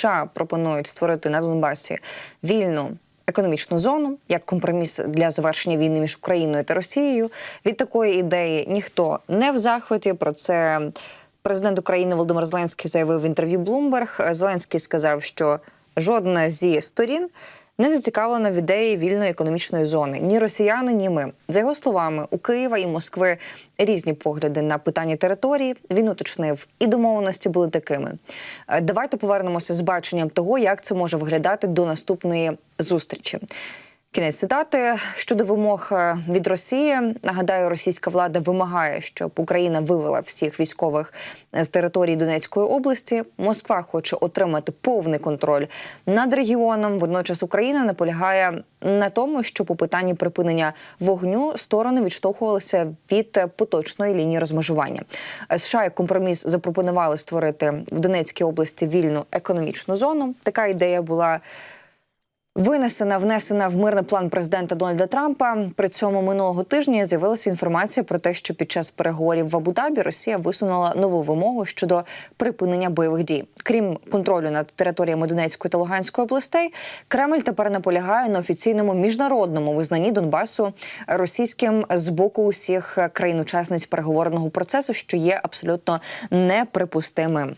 США пропонують створити на Донбасі вільну. Економічну зону як компроміс для завершення війни між Україною та Росією від такої ідеї ніхто не в захваті. Про це президент України Володимир Зеленський заявив в інтерв'ю Bloomberg. Зеленський сказав, що жодна зі сторін не зацікавлена в ідеї вільної економічної зони. Ні росіяни, ні ми. За його словами, у Києва і Москви різні погляди на питання території. Він уточнив, і домовленості були такими. Е, Давайте повернемося з баченням того, як це може виглядати до наступної зустрічі. Кінець цитати щодо вимог е, від Росії. Нагадаю, російська влада вимагає, щоб Україна вивела всіх військових з території Донецької області. Москва хоче отримати повний контроль над регіоном. Водночас Україна наполягає на тому, щоб у питанні припинення вогню сторони відштовхувалися від поточної лінії розмежування. США як компроміс запропонували створити в Донецькій області вільну економічну зону. Така ідея була. Винесена, внесена в мирний план президента Дональда Трампа. При цьому минулого тижня з'явилася інформація про те, що під час переговорів в Абу-Дабі Росія висунула нову вимогу щодо припинення бойових дій. Крім контролю над територіями Донецької та Луганської областей, Кремль тепер наполягає на офіційному міжнародному визнанні Донбасу російським з боку усіх країн-учасниць переговорного процесу, що є абсолютно неприпустимим.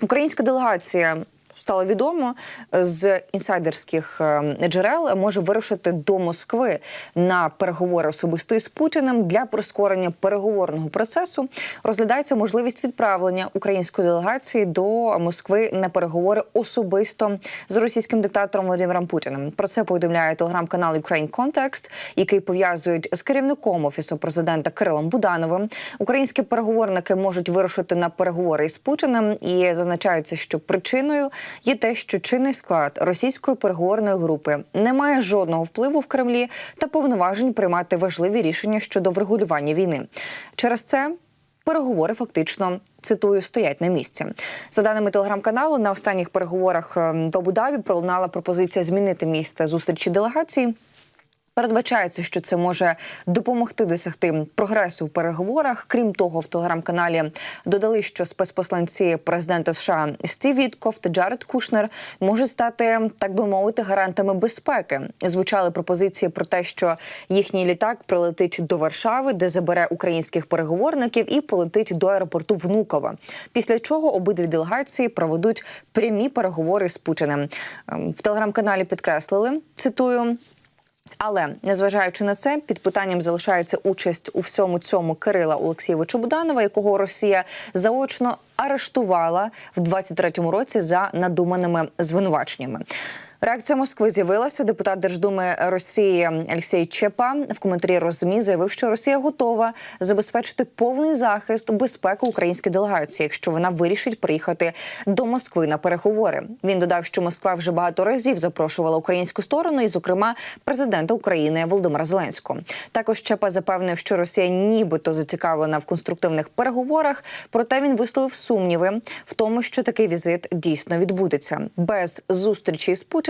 Українська делегація. Стало відомо з інсайдерських е, джерел може вирушити до Москви на переговори особисто із Путіним для прискорення переговорного процесу. Розглядається можливість відправлення української делегації до Москви на переговори особисто з російським диктатором Володимиром Путіним. Про це повідомляє телеграм-канал Ukraine Context, який пов'язують з керівником офісу президента Кирилом Будановим. Українські переговорники можуть вирушити на переговори із Путіним, і зазначається, що причиною є те, що чинний склад російської переговорної групи не має жодного впливу в Кремлі та повноважень приймати важливі рішення щодо врегулювання війни. Через це. Переговори фактично цитую стоять на місці. За даними телеграм-каналу, на останніх переговорах е, в Абу-Дабі пролунала пропозиція змінити місце зустрічі делегації. Передбачається, що це може допомогти досягти прогресу в переговорах. Крім того, в телеграм-каналі додали, що спецпосланці президента США Стів Вітков та Джаред Кушнер можуть стати, так би мовити, гарантами безпеки. Звучали пропозиції про те, що їхній літак прилетить до Варшави, де забере українських переговорників, і полетить до аеропорту Внуково. Після чого обидві делегації проведуть прямі переговори з Путіним. Ем, В телеграм-каналі підкреслили цитую. Але незважаючи на це, під питанням залишається участь у всьому цьому Кирила Олексійовича Буданова, якого Росія заочно арештувала в 23-му році за надуманими звинуваченнями. Реакція Москви з'явилася. Депутат Держдуми Росії Олексій Чепа в коментарі розмі заявив, що Росія готова забезпечити повний захист безпеки української делегації, якщо вона вирішить приїхати до Москви на переговори. Він додав, що Москва вже багато разів запрошувала українську сторону, і, зокрема, президента України Володимира Зеленського. Також Чепа запевнив, що Росія нібито зацікавлена в конструктивних переговорах. Проте він висловив сумніви в тому, що такий візит дійсно відбудеться без зустрічі з Путіним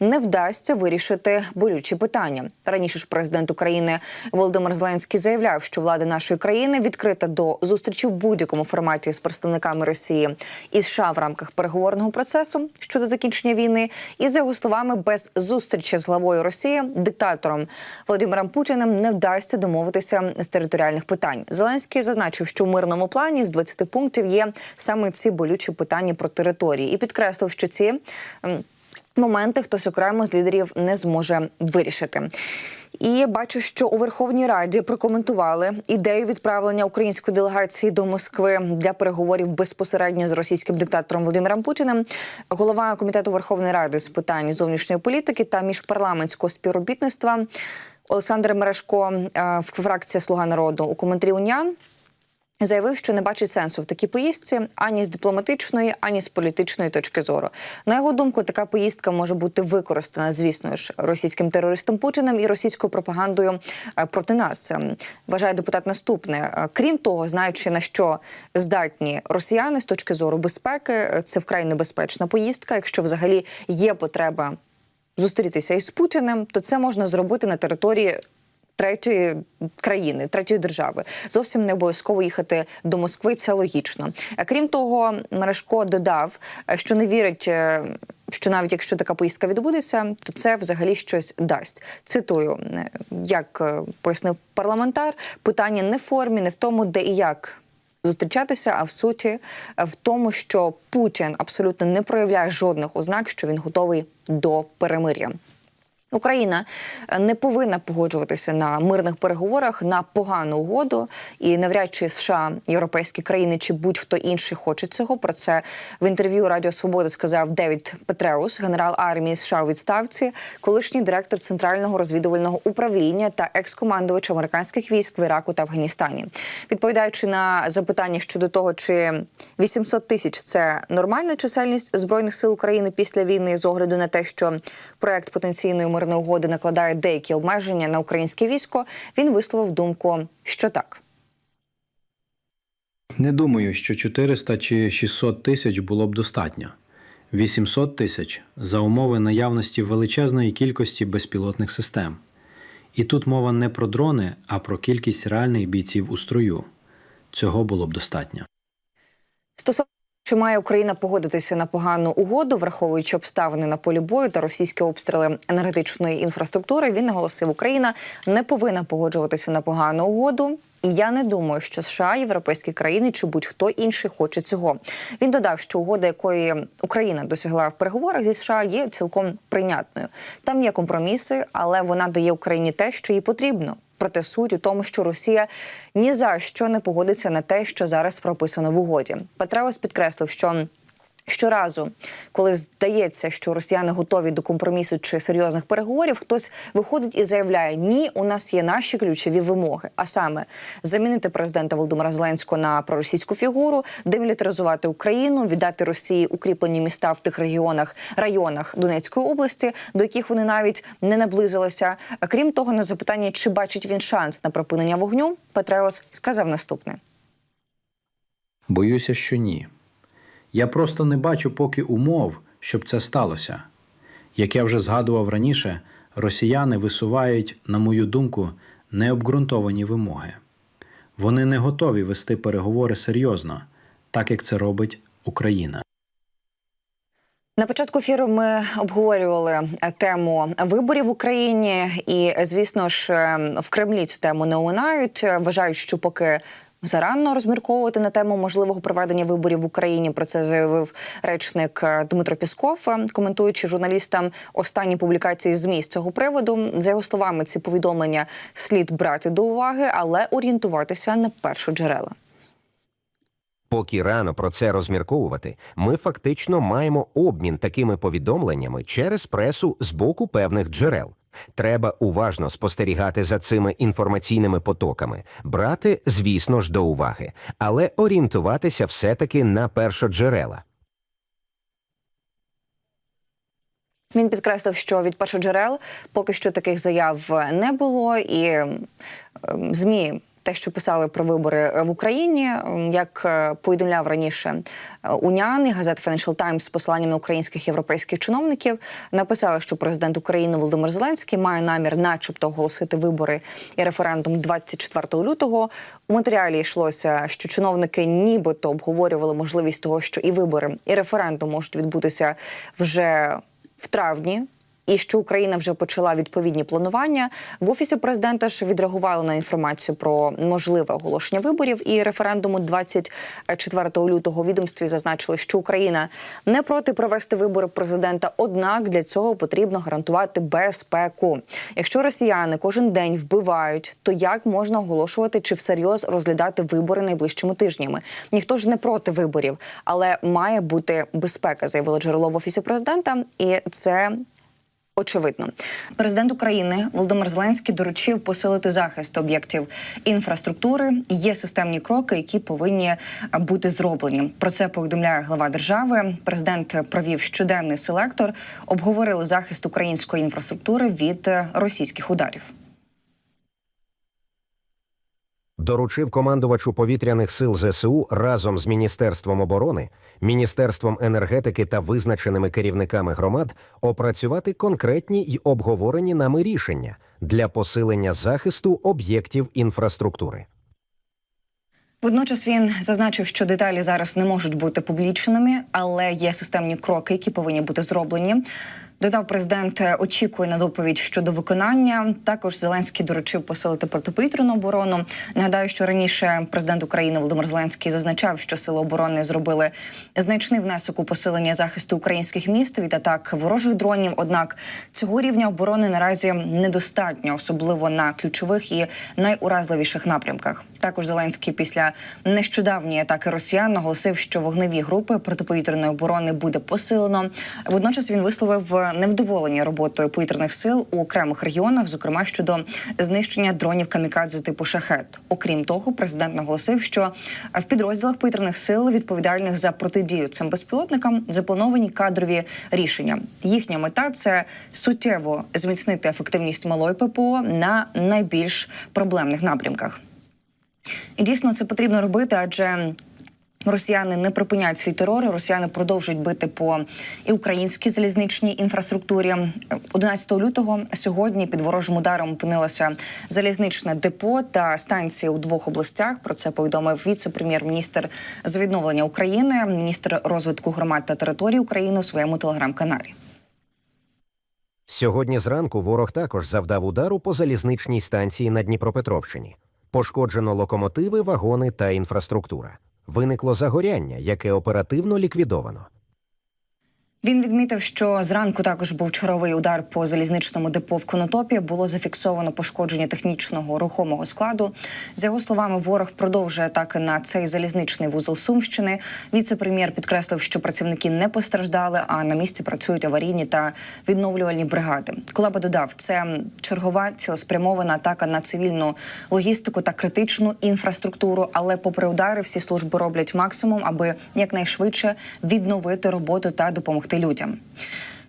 не вдасться вирішити болючі питання. Раніше ж президент України Володимир Зеленський заявляв, що влада нашої країни відкрита до зустрічі в будь-якому форматі з представниками Росії і США в рамках переговорного процесу щодо закінчення війни. І за його словами, без зустрічі з главою Росії, диктатором Володимиром Путіним, не вдасться домовитися з територіальних питань. Зеленський зазначив, що в мирному плані з 20 пунктів є саме ці болючі питання про території, і підкреслив, що ці. Моменти хтось окремо з лідерів не зможе вирішити. І я бачу, що у Верховній Раді прокоментували ідею відправлення української делегації до Москви для переговорів безпосередньо з російським диктатором Володимиром Путіним. Голова комітету Верховної Ради з питань зовнішньої політики та міжпарламентського співробітництва Олександр Мерешко, е, фракція Слуга народу у коментарі УНЯН Заявив, що не бачить сенсу в такій поїздці ані з дипломатичної, ані з політичної точки зору. На його думку, така поїздка може бути використана, звісно ж, російським терористом Путіним і російською пропагандою е, проти нас. Ем, Вважає депутат наступне. Е, Крім того, знаючи на що здатні росіяни з точки зору безпеки, е, це вкрай небезпечна поїздка. Якщо взагалі є потреба зустрітися із Путіним, то це можна зробити на території Третьої країни, третьої держави зовсім не обов'язково їхати до Москви. Це логічно. Е, Крім того, Мережко додав, е, що не вірить, е, що навіть якщо така поїздка відбудеться, то це взагалі щось дасть. Цитую, як пояснив парламентар, питання не в формі, не в тому, де і як зустрічатися, а в суті в тому, що Путін абсолютно не проявляє жодних ознак, що він готовий до перемир'я. Україна е, не повинна погоджуватися на мирних переговорах на погану угоду, і навряд чи США, європейські країни чи будь-хто інший хоче цього. Про це в інтерв'ю Радіо Свобода сказав Девід Петреус, генерал армії США у відставці, колишній директор центрального розвідувального управління та екс-командувач американських військ в Іраку та Афганістані. Відповідаючи на запитання щодо того, чи 800 тисяч це нормальна чисельність збройних сил України після війни, з огляду на те, що проект потенційної мирної угоди накладає деякі обмеження на українське військо, він висловив думку, що так. Не думаю, що 400 чи 600 тисяч було б достатньо. 800 тисяч за умови наявності величезної кількості безпілотних систем. І тут мова не про дрони, а про кількість реальних бійців у строю. Цього було б достатньо. Стосовно чи має Україна погодитися на погану угоду, враховуючи обставини на полі бою та російські обстріли енергетичної інфраструктури, він наголосив, Україна не повинна погоджуватися на погану угоду. І я не думаю, що США, європейські країни чи будь-хто інший хоче цього. Він додав, що угода, якої Україна досягла в переговорах зі США, є цілком прийнятною. Там є компроміси, але вона дає Україні те, що їй потрібно. Проте суть у тому, що Росія ні за що не погодиться на те, що зараз прописано в угоді. Петреус підкреслив, що Щоразу, коли здається, що росіяни готові до компромісу чи серйозних переговорів, хтось виходить і заявляє: Ні, у нас є наші ключові вимоги. А саме замінити президента Володимира Зеленського на проросійську фігуру, демілітаризувати Україну, віддати Росії укріплені міста в тих регіонах районах Донецької області, до яких вони навіть не наблизилися. Крім того, на запитання, чи бачить він шанс на припинення вогню, Петреос сказав наступне. Боюся, що ні. Я просто не бачу поки умов, щоб це сталося. Як я вже згадував раніше, росіяни висувають, на мою думку, необґрунтовані вимоги. Вони не готові вести переговори серйозно, так як це робить Україна. На початку ефіру ми обговорювали тему виборів в Україні, і звісно ж е, в Кремлі цю тему не оминають. Е, Вважають, що поки зарано розмірковувати на тему можливого проведення виборів в Україні. Про це заявив речник е, Дмитро Пісков, е, коментуючи журналістам останні публікації змі з цього приводу. За його словами, ці повідомлення слід брати до уваги, але орієнтуватися на першоджерела. Поки рано про це розмірковувати, ми фактично маємо обмін такими повідомленнями через пресу з боку певних джерел. Треба уважно спостерігати за цими інформаційними потоками, брати, звісно ж, до уваги, але орієнтуватися все-таки на першоджерела. Він підкреслив, що від першоджерел поки що таких заяв не було, і ем, змі. Те, що писали про вибори в Україні, як е, повідомляв раніше е, Унян і газета Financial Times з посиланням на українських європейських чиновників, написали, що президент України Володимир Зеленський має намір, начебто, оголосити вибори і референдум 24 лютого. У матеріалі йшлося, що чиновники нібито обговорювали можливість того, що і вибори, і референдум можуть відбутися вже в травні. І що Україна вже почала відповідні планування в офісі президента ж відреагували на інформацію про можливе оголошення виборів і референдуму 24 лютого. Відомстві зазначили, що Україна не проти провести вибори президента однак для цього потрібно гарантувати безпеку. Якщо росіяни кожен день вбивають, то як можна оголошувати чи всерйоз розглядати вибори найближчими тижнями? Ніхто ж не проти виборів, але має бути безпека, заявило джерело в офісі президента, і це. Очевидно, президент України Володимир Зеленський доручив посилити захист об'єктів інфраструктури. Є системні кроки, які повинні бути зроблені. Про це повідомляє глава держави. Президент провів щоденний селектор, обговорили захист української інфраструктури від російських ударів. Доручив командувачу повітряних сил ЗСУ разом з Міністерством оборони, Міністерством енергетики та визначеними керівниками громад опрацювати конкретні й обговорені нами рішення для посилення захисту об'єктів інфраструктури. Водночас він зазначив, що деталі зараз не можуть бути публічними, але є системні кроки, які повинні бути зроблені. Додав президент, е, очікує на доповідь щодо виконання. Також Зеленський доручив посилити протиповітряну оборону. Нагадаю, що раніше президент України Володимир Зеленський зазначав, що сили оборони зробили значний внесок у посилення захисту українських міст від атак ворожих дронів. Однак цього рівня оборони наразі недостатньо, особливо на ключових і найуразливіших напрямках. Також Зеленський після нещодавньої атаки росіян наголосив, що вогневі групи протиповітряної оборони буде посилено. Водночас він висловив невдоволення роботою повітряних сил у окремих регіонах, зокрема щодо знищення дронів камікадзе типу шахет. Окрім того, президент наголосив, що в підрозділах повітряних сил, відповідальних за протидію цим безпілотникам, заплановані кадрові рішення. Їхня мета це суттєво зміцнити ефективність малої ППО на найбільш проблемних напрямках. І дійсно це потрібно робити, адже росіяни не припиняють свій терор. Росіяни продовжують бити по і українській залізничній інфраструктурі. 11 лютого сьогодні під ворожим ударом опинилося залізничне депо та станції у двох областях. Про це повідомив віце-прем'єр-міністр з відновлення України, міністр розвитку громад та територій України у своєму телеграм-каналі. Сьогодні зранку ворог також завдав удару по залізничній станції на Дніпропетровщині. Пошкоджено локомотиви, вагони та інфраструктура. Виникло загоряння, яке оперативно ліквідовано. Він відмітив, що зранку також був черговий удар по залізничному депо в Конотопі. Було зафіксовано пошкодження технічного рухомого складу. За його словами, ворог продовжує атаки на цей залізничний вузол Сумщини. Віце-прем'єр підкреслив, що працівники не постраждали, а на місці працюють аварійні та відновлювальні бригади. Кулаба додав, це чергова цілеспрямована атака на цивільну логістику та критичну інфраструктуру. Але, попри удари, всі служби роблять максимум, аби якнайшвидше відновити роботу та допомогти людям.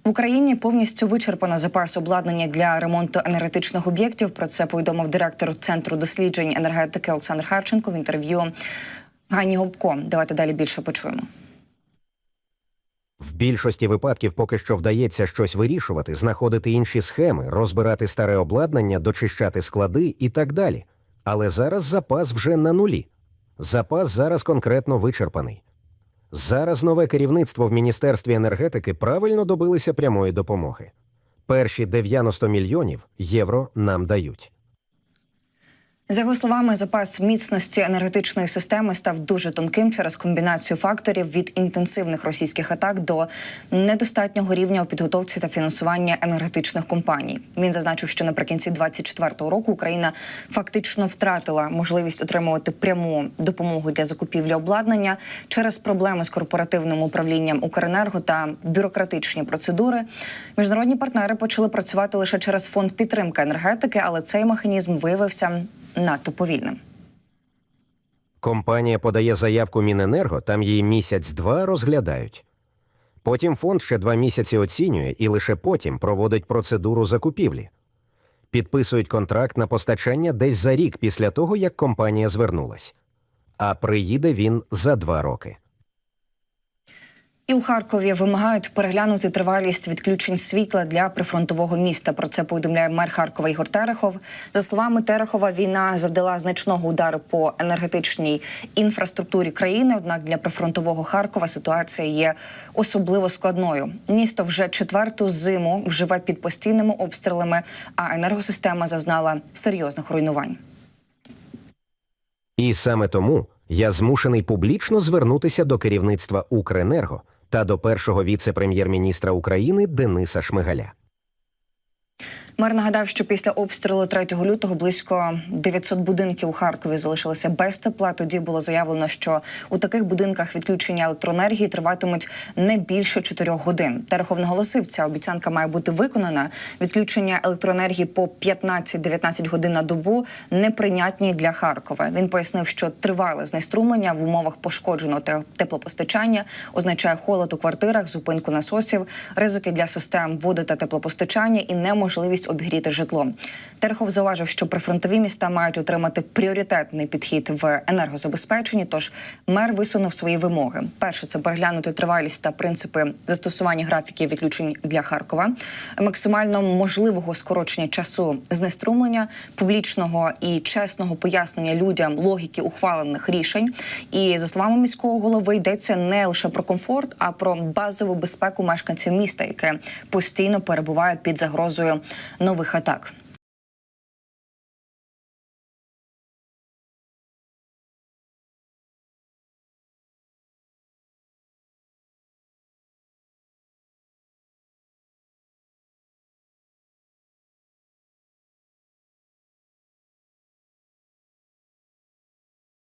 В Україні повністю вичерпано запас обладнання для ремонту енергетичних об'єктів. Про це повідомив директор центру досліджень енергетики Олександр Харченко в інтерв'ю Гані Губко. Давайте далі більше почуємо. В більшості випадків поки що вдається щось вирішувати, знаходити інші схеми, розбирати старе обладнання, дочищати склади і так далі. Але зараз запас вже на нулі. Запас зараз конкретно вичерпаний. Зараз нове керівництво в Міністерстві енергетики правильно добилися прямої допомоги. Перші 90 мільйонів євро нам дають. За його словами, запас міцності енергетичної системи став дуже тонким через комбінацію факторів від інтенсивних російських атак до недостатнього рівня у підготовці та фінансування енергетичних компаній. Він зазначив, що наприкінці 2024 року Україна фактично втратила можливість отримувати пряму допомогу для закупівлі обладнання через проблеми з корпоративним управлінням Укренерго та бюрократичні процедури. Міжнародні партнери почали працювати лише через фонд підтримки енергетики, але цей механізм виявився надто повільним. Компанія подає заявку Міненерго, там її місяць-два розглядають. Потім фонд ще два місяці оцінює і лише потім проводить процедуру закупівлі. Підписують контракт на постачання десь за рік після того, як компанія звернулась. А приїде він за два роки. І у Харкові вимагають переглянути тривалість відключень світла для прифронтового міста. Про це повідомляє мер Харкова Ігор Терехов. За словами Терехова, війна завдала значного удару по енергетичній інфраструктурі країни. Однак для прифронтового Харкова ситуація є особливо складною. Місто вже четверту зиму вживе під постійними обстрілами, а енергосистема зазнала серйозних руйнувань. І саме тому я змушений публічно звернутися до керівництва Укренерго та до першого віце-прем'єр-міністра України Дениса Шмигаля. Мер нагадав, що після обстрілу 3 лютого близько 900 будинків у Харкові залишилися без тепла. Тоді було заявлено, що у таких будинках відключення електроенергії триватимуть не більше 4 годин. Терехов наголосив, ця обіцянка має бути виконана. Відключення електроенергії по 15-19 годин на добу неприйнятні для Харкова. Він пояснив, що тривале знеструмлення в умовах пошкодженого теплопостачання означає холод у квартирах, зупинку насосів, ризики для систем води та теплопостачання і неможливість можливість обігріти житло. Терехов зауважив, що прифронтові міста мають отримати пріоритетний підхід в енергозабезпеченні. Тож мер висунув свої вимоги. Перше це переглянути тривалість та принципи застосування графіків відключень для Харкова, максимально можливого скорочення часу знеструмлення, публічного і чесного пояснення людям логіки ухвалених рішень. І за словами міського голови йдеться не лише про комфорт, а про базову безпеку мешканців міста, яке постійно перебуває під загрозою нових атак.